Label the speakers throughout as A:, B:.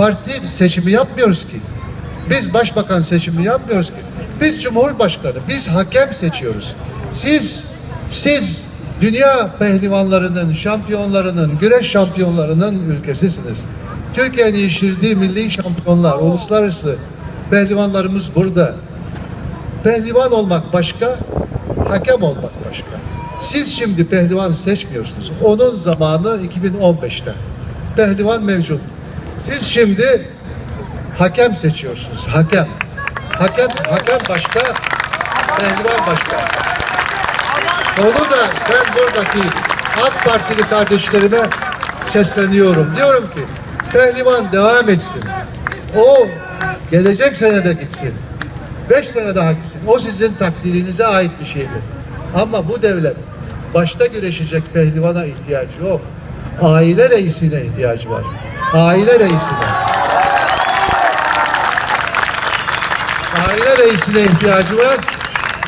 A: parti seçimi yapmıyoruz ki. Biz başbakan seçimi yapmıyoruz ki. Biz cumhurbaşkanı, biz hakem seçiyoruz. Siz, siz dünya pehlivanlarının, şampiyonlarının, güreş şampiyonlarının ülkesisiniz. Türkiye'nin yetiştirdiği milli şampiyonlar, uluslararası pehlivanlarımız burada. Pehlivan olmak başka, hakem olmak başka. Siz şimdi pehlivan seçmiyorsunuz. Onun zamanı 2015'te. Pehlivan mevcut. Siz şimdi hakem seçiyorsunuz. Hakem. Hakem, hakem başka, pehlivan başka. Onu da ben buradaki AK Partili kardeşlerime sesleniyorum. Diyorum ki pehlivan devam etsin. O gelecek sene de gitsin. Beş sene daha gitsin. O sizin takdirinize ait bir şeydir. Ama bu devlet başta güreşecek pehlivana ihtiyacı yok. Aile reisine ihtiyacı var. Aile reisine. Aile reisine ihtiyacı var.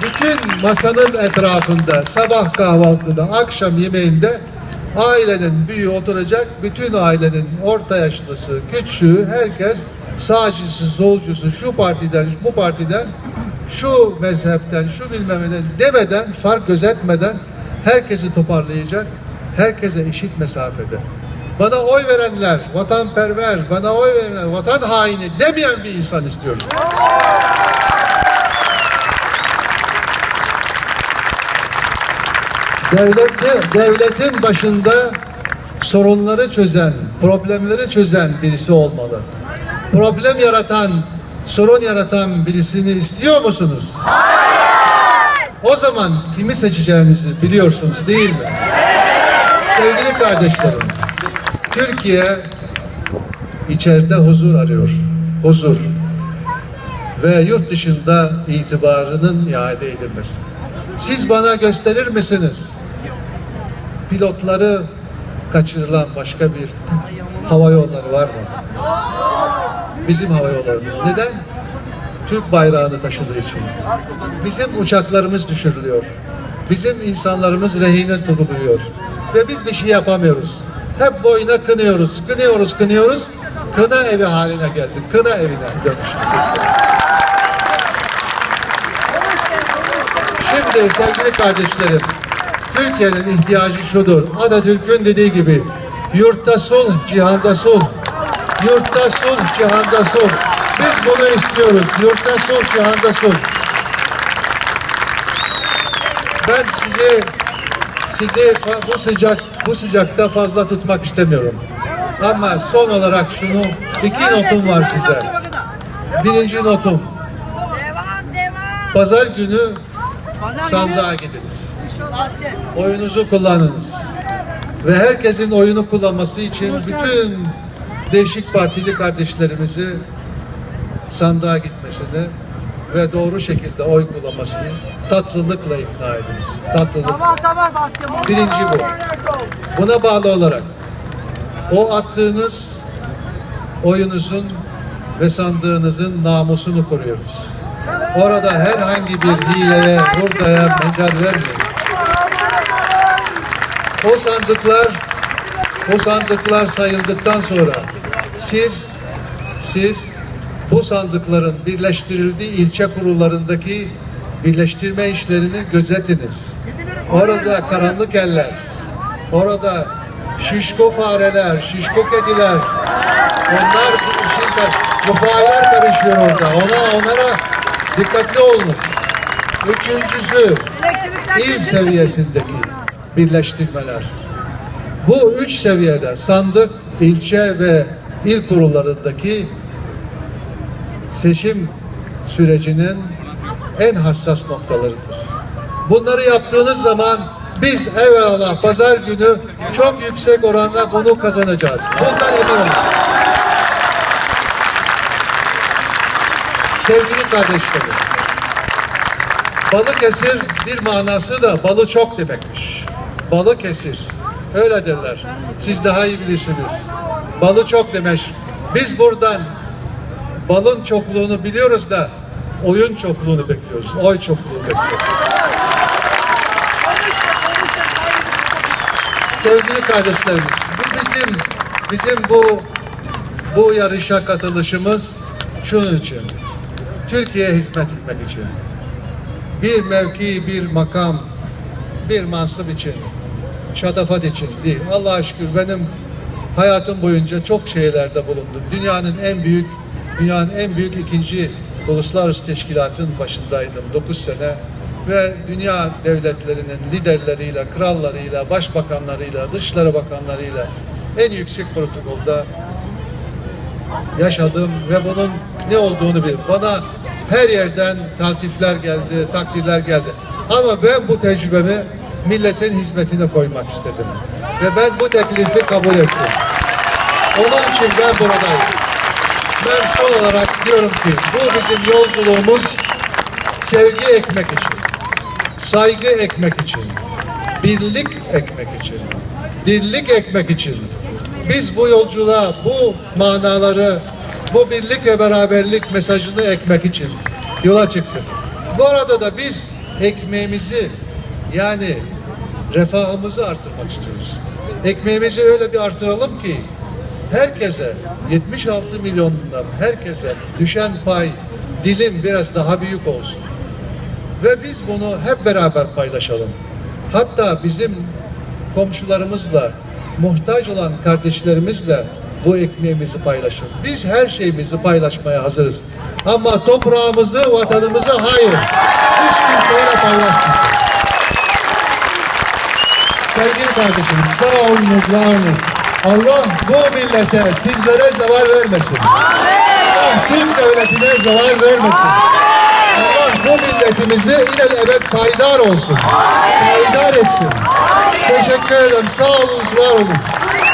A: Bütün masanın etrafında, sabah kahvaltıda, akşam yemeğinde ailenin büyüğü oturacak. Bütün ailenin orta yaşlısı, küçüğü, herkes sağcısı, solcusu, şu partiden, bu partiden, şu mezhepten, şu bilmem demeden, fark gözetmeden herkesi toparlayacak. Herkese eşit mesafede. Bana oy verenler, vatanperver, bana oy verenler, vatan haini demeyen bir insan istiyoruz. Devlette, devletin başında sorunları çözen, problemleri çözen birisi olmalı. Problem yaratan, sorun yaratan birisini istiyor musunuz? O zaman kimi seçeceğinizi biliyorsunuz değil mi? Sevgili kardeşlerim, Türkiye içeride huzur arıyor. Huzur. Ve yurt dışında itibarının iade edilmesi. Siz bana gösterir misiniz? Pilotları kaçırılan başka bir hava yolları var mı? Bizim hava yollarımız. Neden? Türk bayrağını taşıdığı için. Bizim uçaklarımız düşürülüyor. Bizim insanlarımız rehine tutuluyor. Ve biz bir şey yapamıyoruz. Hep boyuna kınıyoruz, kınıyoruz, kınıyoruz. Kına evi haline geldik. Kına evine dönüştük. Şimdi sevgili kardeşlerim, Türkiye'nin ihtiyacı şudur. Atatürk'ün dediği gibi, yurtta sulh, cihanda sulh. Yurtta sulh, cihanda sulh. Biz bunu istiyoruz. Yurtta sulh, cihanda sulh. Ben sizi sizi bu sıcak bu sıcakta fazla tutmak istemiyorum. Ama son olarak şunu iki notum var size. Birinci notum. Pazar günü sandığa gidiniz. Oyunuzu kullanınız. Ve herkesin oyunu kullanması için bütün değişik partili kardeşlerimizi sandığa gitmesini ve doğru şekilde oy kullanmasını tatlılıkla ikna ediniz. Tatlılık.
B: Tamam tamam baktım.
A: Birinci bu. Buna bağlı olarak o attığınız oyunuzun ve sandığınızın namusunu koruyoruz. Orada herhangi bir hileye, hurdaya mecal vermiyoruz. O sandıklar o sandıklar sayıldıktan sonra siz siz bu sandıkların birleştirildiği ilçe kurullarındaki birleştirme işlerini gözetiniz. Orada karanlık eller, orada şişko fareler, şişko kediler, onlar işin kar- mufailler karışıyor orada. Ona onlara dikkatli olunuz. Üçüncüsü il seviyesindeki birleştirmeler. Bu üç seviyede sandık, ilçe ve il kurullarındaki seçim sürecinin en hassas noktalarıdır. Bunları yaptığınız zaman biz evvelallah pazar günü çok yüksek oranla bunu kazanacağız. Bundan emin olun. Sevgili kardeşlerim, Balıkesir bir manası da balı çok demekmiş. Balıkesir. Öyle derler. Siz daha iyi bilirsiniz. Balı çok demek. Biz buradan balın çokluğunu biliyoruz da oyun çokluğunu bekliyoruz. Oy çokluğunu bekliyoruz. Sevgili kardeşlerimiz, bu bizim bizim bu bu yarışa katılışımız şunun için. Türkiye'ye hizmet etmek için. Bir mevki, bir makam, bir mansıp için, şatafat için değil. Allah'a şükür benim hayatım boyunca çok şeylerde bulundum. Dünyanın en büyük, dünyanın en büyük ikinci uluslararası teşkilatın başındaydım 9 sene ve dünya devletlerinin liderleriyle, krallarıyla, başbakanlarıyla, dışişleri bakanlarıyla en yüksek protokolda yaşadım ve bunun ne olduğunu bil. Bana her yerden taltifler geldi, takdirler geldi. Ama ben bu tecrübemi milletin hizmetine koymak istedim. Ve ben bu teklifi kabul ettim. Onun için ben buradayım. Ben son olarak diyorum ki bu bizim yolculuğumuz sevgi ekmek için, saygı ekmek için, birlik ekmek için, dirlik ekmek için. Biz bu yolculuğa bu manaları, bu birlik ve beraberlik mesajını ekmek için yola çıktık. Bu arada da biz ekmeğimizi yani refahımızı artırmak istiyoruz. Ekmeğimizi öyle bir artıralım ki herkese 76 milyondan herkese düşen pay dilim biraz daha büyük olsun. Ve biz bunu hep beraber paylaşalım. Hatta bizim komşularımızla, muhtaç olan kardeşlerimizle bu ekmeğimizi paylaşın. Biz her şeyimizi paylaşmaya hazırız. Ama toprağımızı, vatanımızı hayır. Hiç kimseyle paylaşmayacağız. Sevgili kardeşim sağ olunuz, var olunuz. Allah bu millete, sizlere zeval vermesin. Allah Türk devletine zeval vermesin. Allah bu milletimizi ilelebet payidar olsun. Payidar etsin. Teşekkür ederim. Sağ olunuz, var olun.